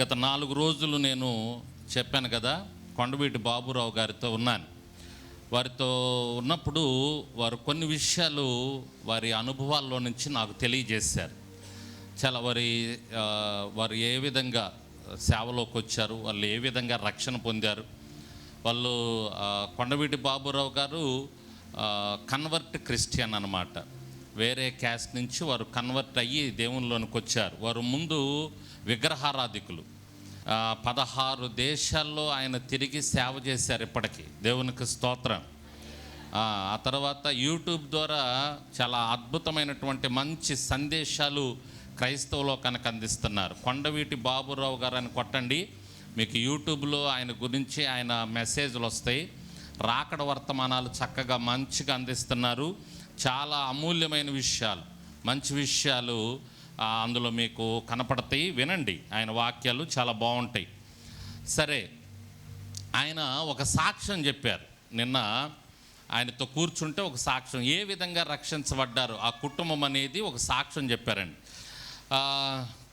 గత నాలుగు రోజులు నేను చెప్పాను కదా కొండవీటి బాబురావు గారితో ఉన్నాను. వారితో ఉన్నప్పుడు వారు కొన్ని విషయాలు వారి అనుభవాల్లో నుంచి నాకు తెలియజేశారు. చాలా వారి వారు ఏ విధంగా సేవలోకి వచ్చారు వాళ్ళు ఏ విధంగా రక్షణ పొందారు వాళ్ళు కొండవీటి బాబురావు గారు కన్వర్ట్ క్రిస్టియన్ అన్నమాట. వేరే క్యాస్ట్ నుంచి వారు కన్వర్ట్ అయ్యి దేవునిలోనికి వచ్చారు. వారు ముందు విగ్రహారాధికులు. పదహారు దేశాల్లో ఆయన తిరిగి సేవ చేశారు ఇప్పటికీ. దేవునికి స్తోత్రం. ఆ తర్వాత యూట్యూబ్ ద్వారా చాలా అద్భుతమైనటువంటి మంచి సందేశాలు క్రైస్తవులో కనుక అందిస్తున్నారు. కొండవీటి బాబురావు గారు అని కొట్టండి. మీకు యూట్యూబ్లో ఆయన గురించి ఆయన మెసేజ్లు వస్తాయి. రాకడ వర్తమానాలు చక్కగా మంచిగా అందిస్తున్నారు. చాలా అమూల్యమైన విషయాలు. మంచి విషయాలు అందులో మీకు కనపడతాయి. వినండి ఆయన వాక్యాలు చాలా బాగుంటాయి. సరే ఆయన ఒక సాక్ష్యం చెప్పారు. నిన్న ఆయనతో కూర్చుంటే ఒక సాక్ష్యం ఏ విధంగా రక్షించబడ్డారు? ఆ కుటుంబం అనేది ఒక సాక్ష్యం చెప్పారండి.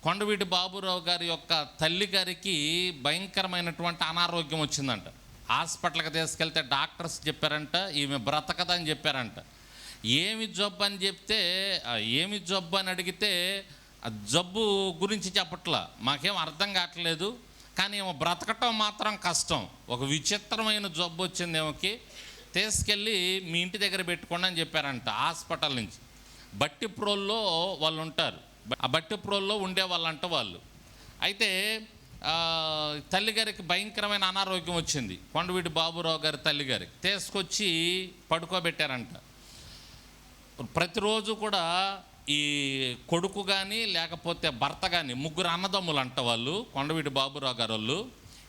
కొండవీటి బాబురావు గారి యొక్క తల్లి గారికి భయంకరమైనటువంటి అనారోగ్యం వచ్చిందంట. హాస్పిటల్కి తీసుకెళ్తే డాక్టర్స్ చెప్పారంట ఈమె బ్రతకదని చెప్పారంట. ఏమి జబ్బు అని చెప్తే ఏమి జబ్బు అని అడిగితే ఆ జబ్బు గురించి చెప్పట్లా. మాకేం అర్థం కావట్లేదు. కానీ ఏమో బ్రతకటం మాత్రం కష్టం. ఒక విచిత్రమైన జబ్బు వచ్చింది ఏమోకి తీసుకెళ్ళి మీ ఇంటి దగ్గర పెట్టుకోండి అని చెప్పారంట హాస్పిటల్ నుంచి. బట్టి ప్రోల్లో వాళ్ళు ఉంటారు ఆ బట్టి ప్రోల్లో ఉండే వాళ్ళంట వాళ్ళు. అయితే తల్లిగారికి భయంకరమైన అనారోగ్యం వచ్చింది. కొండవీటి బాబురావు గారి తల్లిగారికి తీసుకొచ్చి పడుకోబెట్టారంట. ప్రతిరోజు కూడా ఈ కొడుకు కానీ లేకపోతే భర్త కానీ ముగ్గురు అన్నదమ్ములు అంట వాళ్ళు కొండవీటి బాబురావు గారు వాళ్ళు.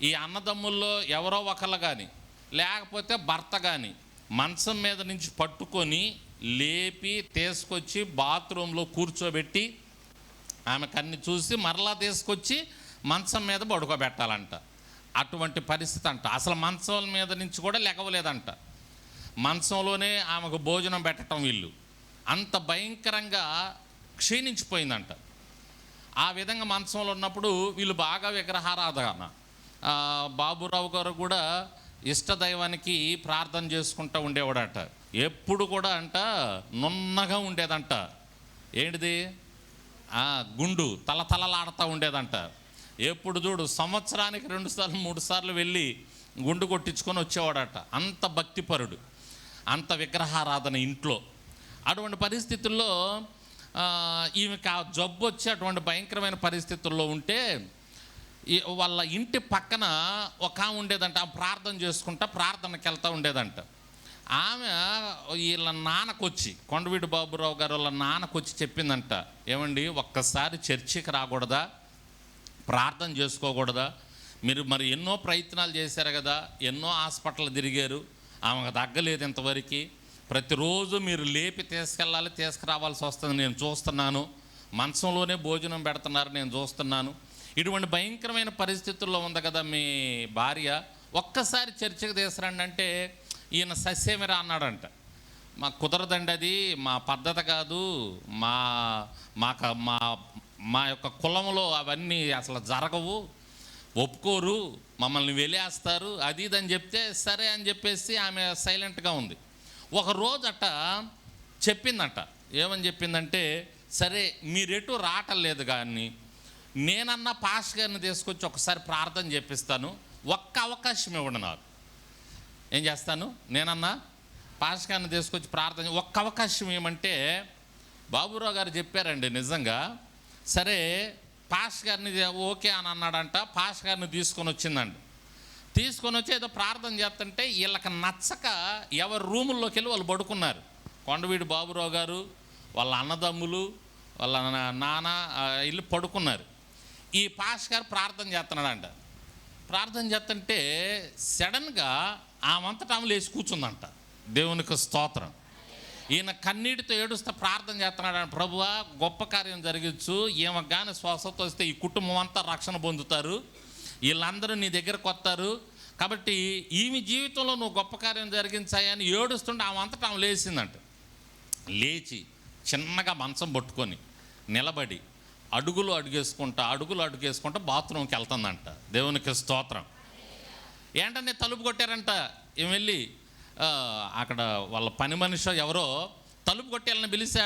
ఈ అన్నదమ్ముల్లో ఎవరో ఒకళ్ళు కానీ లేకపోతే భర్త కానీ మంచం మీద నుంచి పట్టుకొని లేపి తీసుకొచ్చి బాత్రూంలో కూర్చోబెట్టి ఆమెకు అన్ని చూసి మరలా తీసుకొచ్చి మంచం మీద పడుకోబెట్టాలంట. అటువంటి పరిస్థితి అంట. అసలు మంచం మీద నుంచి కూడా లెగవలేదంట మంచంలోనే ఆమెకు భోజనం పెట్టడం వీళ్ళు. అంత భయంకరంగా క్షీణించిపోయిందంట. ఆ విధంగా మంచంలో ఉన్నప్పుడు వీళ్ళు బాగా విగ్రహారాధన. బాబురావు గారు కూడా ఇష్టదైవానికి ప్రార్థన చేసుకుంటూ ఉండేవాడట. ఎప్పుడు కూడా అంట నున్నగా ఉండేదంట. ఏంటిది? గుండు తలతలలాడుతూ ఉండేదంట. ఎప్పుడు చూడు సంవత్సరానికి రెండు సార్లు మూడు సార్లు వెళ్ళి గుండు కొట్టించుకొని వచ్చేవాడట. అంత భక్తిపరుడు. అంత విగ్రహారాధన ఇంట్లో. అటువంటి పరిస్థితుల్లో ఆ, ఈమెకి ఆ జబ్బు వచ్చి అటువంటి భయంకరమైన పరిస్థితుల్లో ఉంటే వాళ్ళ ఇంటి పక్కన ఒక ఆమె ఉండేదంట. ఆమె ప్రార్థన చేసుకుంటా ప్రార్థనకి వెళ్తూ ఉండేదంట. ఆమె వీళ్ళ నాన్నకొచ్చి కొండవీడు బాబురావు గారు వాళ్ళ నాన్నకొచ్చి చెప్పిందంట. ఏమండి ఒక్కసారి చర్చికి రాకూడదా? ప్రార్థన చేసుకోకూడదా? మీరు మరి ఎన్నో ప్రయత్నాలు చేశారు కదా ఎన్నో హాస్పిటల్ తిరిగారు ఆమెకు తగ్గలేదు ఇంతవరకు. ప్రతిరోజు మీరు లేపి తీసుకెళ్ళాలి తీసుకురావాల్సి వస్తుంది. నేను చూస్తున్నాను. మంచంలోనే భోజనం పెడుతున్నారు నేను చూస్తున్నాను. ఇటువంటి భయంకరమైన పరిస్థితుల్లో ఉంది కదా మీ భార్య. ఒక్కసారి చర్చకు తీసుకురండి అంటే ఈయన సస్యమిరా అన్నాడంట. మా కుదరదండి అది మా పద్ధతి కాదు. మా మాక మా మా యొక్క కులంలో అవన్నీ అసలు జరగవు. ఒప్పుకోరు మమ్మల్ని వెలేస్తారు అది ఇది అని చెప్తే సరే అని చెప్పేసి ఆమె సైలెంట్గా ఉంది. ఒక రోజట చెప్పిందంట. ఏమని చెప్పిందంటే సరే మీరెటు రావటం కానీ నేనన్నా పాస్ గారిని తీసుకొచ్చి ఒకసారి ప్రార్థన చేపిస్తాను. ఒక్క అవకాశం ఇవ్వండి నాకు. ఏం చేస్తాను? నేనన్నా పాస్ గారిని తీసుకొచ్చి ప్రార్థన ఒక్క అవకాశం ఏమంటే బాబురావు గారు చెప్పారండి నిజంగా సరే పాస్ గారిని ఓకే అని అన్నాడంట పాస్ గారిని తీసుకొని వచ్చిందండి తీసుకొని వచ్చి ఏదో ప్రార్థన చేస్తుంటే వీళ్ళకి నచ్చక ఎవరి రూముల్లోకి వెళ్ళి వాళ్ళు పడుకున్నారు. కొండవీడి బాబురావు గారు వాళ్ళ అన్నదమ్ములు వాళ్ళ నా- నాన్న వెళ్ళి పడుకున్నారు. ఈ పాస్ గారు ప్రార్థన చేస్తున్నాడంట. ప్రార్థన చేస్తుంటే సడన్గా ఆమంతటా ఆమె లేచి కూర్చుందంట. దేవునికి స్తోత్రం. ఈయన కన్నీటితో ఏడుస్తే ప్రార్థన చేస్తున్నాడు. ప్రభువా గొప్ప కార్యం జరిగించు. ఈమె కానీ స్వస్థత వస్తే ఈ కుటుంబం అంతా రక్షణ పొందుతారు. వీళ్ళందరూ నీ దగ్గరకు వస్తారు. కాబట్టి ఈమె జీవితంలో నువ్వు గొప్ప కార్యం జరిగించాయని ఏడుస్తుంటే ఆమె అంతటా ఆమె లేచిందంట. లేచి చిన్నగా మంచం పట్టుకొని నిలబడి అడుగులు అడుగేసుకుంటా అడుగులు అడుగేసుకుంటా బాత్రూమ్కి వెళ్తుందంట. దేవునికి స్తోత్రం. ఏంటంటే తలుపు కొట్టారంట? ఏం వెళ్ళి అక్కడ వాళ్ళ పని మనిషి ఎవరో తలుపు కొట్టేళ్ళని పిలిచా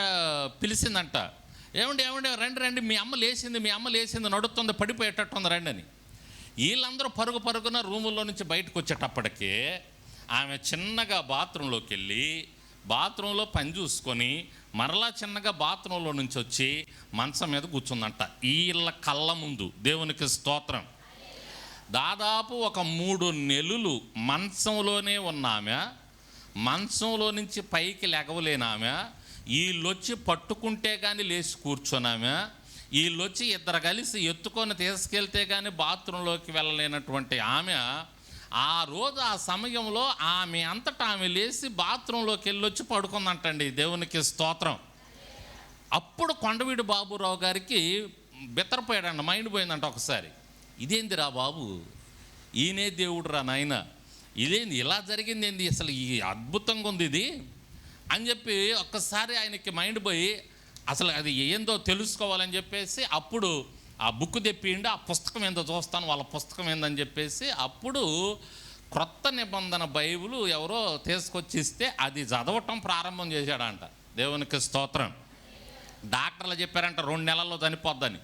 పిలిచిందంట. ఏమండి ఏమండి రండి రండి మీ అమ్మ లేచింది మీ అమ్మ లేచింది నడుస్తుంది పడిపోయేటట్టుంది రండి అని. వీళ్ళందరూ పరుగు పరుగున రూముల్లో నుంచి బయటకు వచ్చేటప్పటికే ఆమె చిన్నగా బాత్రూంలోకి వెళ్ళి బాత్రూంలో పని చూసుకొని మరలా చిన్నగా బాత్రూంలో నుంచి వచ్చి మంచం మీద కూర్చుందంట. వీళ్ళ కళ్ళ ముందు దేవునికి స్తోత్రం. దాదాపు ఒక మూడు నెలలు మంచంలోనే ఉన్న ఆమె మంచంలో నుంచి పైకి లెగవలేనామె వీళ్ళొచ్చి పట్టుకుంటే కానీ లేచి కూర్చున్నామె వీళ్ళొచ్చి ఇద్దరు కలిసి ఎత్తుకొని తీసుకెళ్తే కానీ బాత్రూంలోకి వెళ్ళలేనటువంటి ఆమె ఆ రోజు ఆ సమయంలో ఆమె అంతటా ఆమె లేచి బాత్రూంలోకి వెళ్ళొచ్చి పడుకుందంటండి. దేవునికి స్తోత్రం. అప్పుడు కొండవీడు బాబురావు గారికి బెత్తరపోయాడంట మైండ్ పోయిందంట ఒకసారి. ఇదేందిరా బాబు? ఈయనే దేవుడు రా నాయన. ఇదేంది? ఇలా జరిగింది ఏంది అసలు ఈ అద్భుతంగా ఉంది ఇది. అని చెప్పి ఒక్కసారి ఆయనకి మైండ్ పోయి అసలు అది ఏందో తెలుసుకోవాలని చెప్పేసి అప్పుడు ఆ బుక్ తెప్పిండు ఆ పుస్తకం ఏందో చూస్తాను వాళ్ళ పుస్తకం ఏందని చెప్పేసి అప్పుడు క్రొత్త నిబంధన బైబిల్ ఎవరో తీసుకొచ్చి ఇస్తే అది చదవటం ప్రారంభం చేశాడంట. దేవునికి స్తోత్రం. డాక్టర్లు చెప్పారంట రెండు నెలల్లో చనిపోద్దని.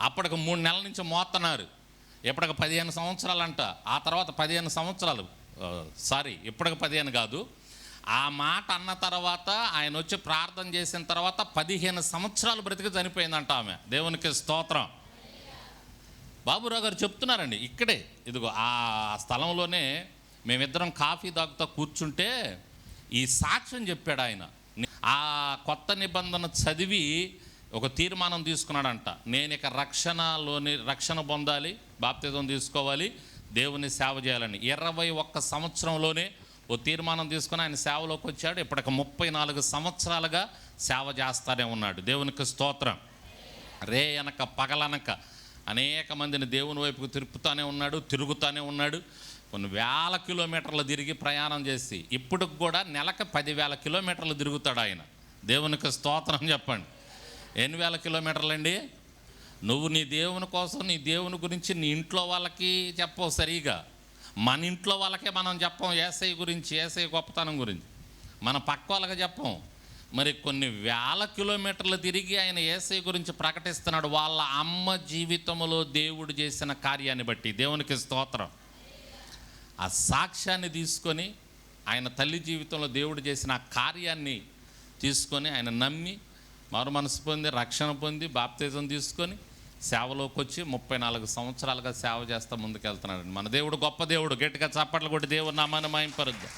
అప్పటికి మూడు నెలల నుంచి మోస్తున్నారు ఇప్పటికి పదిహేను సంవత్సరాలు అంట ఆ తర్వాత పదిహేను సంవత్సరాలు సారీ ఇప్పటికి పదిహేను కాదు ఆ మాట అన్న తర్వాత ఆయన వచ్చి ప్రార్థన చేసిన తర్వాత పదిహేను సంవత్సరాలు బ్రతికి చనిపోయిందంట ఆమె. దేవునికి స్తోత్రం. బాబురావు గారు చెప్తున్నారండి ఇక్కడే. ఇదిగో ఆ స్థలంలోనే మేమిద్దరం కాఫీ తాగుతూ కూర్చుంటే ఈ సాక్ష్యం చెప్పాడు ఆయన. ఆ కొత్త నిబంధన చదివి ఒక తీర్మానం తీసుకున్నాడంట. నేను ఇక రక్షణలోని రక్షణ పొందాలి బాప్తిజం తీసుకోవాలి దేవుని సేవ చేయాలని. ఇరవై ఒక్క సంవత్సరంలోనే ఓ తీర్మానం తీసుకుని ఆయన సేవలోకి వచ్చాడు. ఇప్పటికి ముప్పై నాలుగు సంవత్సరాలుగా సేవ చేస్తానే ఉన్నాడు. దేవునికి స్తోత్రం. రే అనక పగలనక అనేక. మందిని దేవుని వైపుకు తిరుపుతానే ఉన్నాడు తిరుగుతానే ఉన్నాడు. కొన్ని వేల కిలోమీటర్లు తిరిగి ప్రయాణం చేసి ఇప్పటికి కూడా నెలకు పదివేల కిలోమీటర్లు తిరుగుతాడు ఆయన. దేవునికి స్తోత్రం చెప్పండి. ఎన్ని వేల కిలోమీటర్లు అండి నువ్వు నీ దేవుని కోసం నీ దేవుని గురించి నీ ఇంట్లో వాళ్ళకి చెప్పవు సరిగా. మన ఇంట్లో వాళ్ళకే మనం చెప్పం ఏసై గురించి ఏసై గొప్పతనం గురించి. మన పక్క వాళ్ళకి చెప్పం. మరి కొన్ని వేల కిలోమీటర్లు తిరిగి ఆయన ఏసై గురించి ప్రకటిస్తున్నాడు. వాళ్ళ అమ్మ జీవితంలో దేవుడు చేసిన కార్యాన్ని బట్టి. దేవునికి స్తోత్రం. ఆ సాక్ష్యాన్ని తీసుకొని ఆయన తల్లి జీవితంలో దేవుడు చేసిన ఆ కార్యాన్ని తీసుకొని ఆయన నమ్మి మరు మనసు పొంది రక్షణ పొంది బాప్తిజం తీసుకొని సేవలోకి వచ్చి ముప్పై నాలుగు సంవత్సరాలుగా సేవ చేస్తా ముందుకెళ్తున్నాడు మన దేవుడు గొప్ప దేవుడు. గట్టిగా చప్పట్లు కొట్టి దేవుడు నామాన్ని మాయింపరుద్దాం